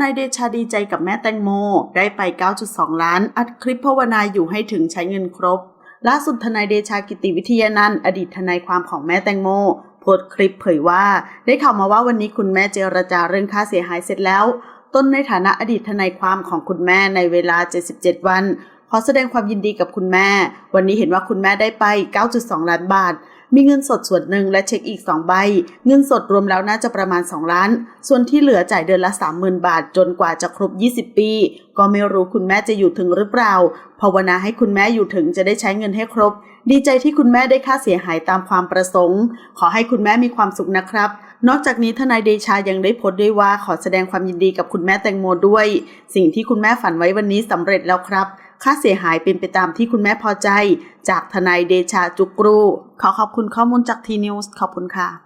นายเดชาดีใจกับแม่แตงโม ได้ไป 9.2 ล้าน อัดคลิปภาวนาอยู่ให้ถึงใช้เงินครบ ล่าสุดทนายเดชากิติวิทยานันท์อดีตทนายความของแม่แตงโมโพสต์คลิปเผยว่า ได้ข่าวมาว่าวันนี้คุณแม่เจรจาเรื่องค่าเสียหายเสร็จแล้วต้นในฐานะอดีตทนายความของคุณแม่ในเวลา 77 วันขอแสดงความยินดีกับคุณแม่ วันนี้เห็นว่าคุณแม่ได้ไป 9.2 ล้านบาท มีเงินสดส่วนหนึ่งและเช็คอีก 2 ใบ เงินสดรวมแล้วน่าจะประมาณ 2 ล้าน ส่วนที่เหลือจ่ายเดือนละ 30,000 บาทจนกว่าจะครบ 20 ปี ก็ไม่รู้คุณแม่จะอยู่ถึงหรือเปล่า ภาวนาให้คุณแม่อยู่ถึงจะได้ใช้เงินให้ครบ ดีใจที่คุณแม่ได้ค่าเสียหายตามความประสงค์ ขอให้คุณแม่มีความสุขนะครับนอกจากนี้ทนายเดชายังได้โพสต์ด้วยว่าขอแสดงความยินดีกับคุณแม่แตงโมด้วย สิ่งที่คุณแม่ฝันไว้วันนี้สำเร็จแล้วครับ ค่าเสียหายเป็นไปตามที่คุณแม่พอใจ จากทนายเดชาจุกรู ขอขอบคุณข้อมูลจากทีนิวส์ขอบคุณค่ะ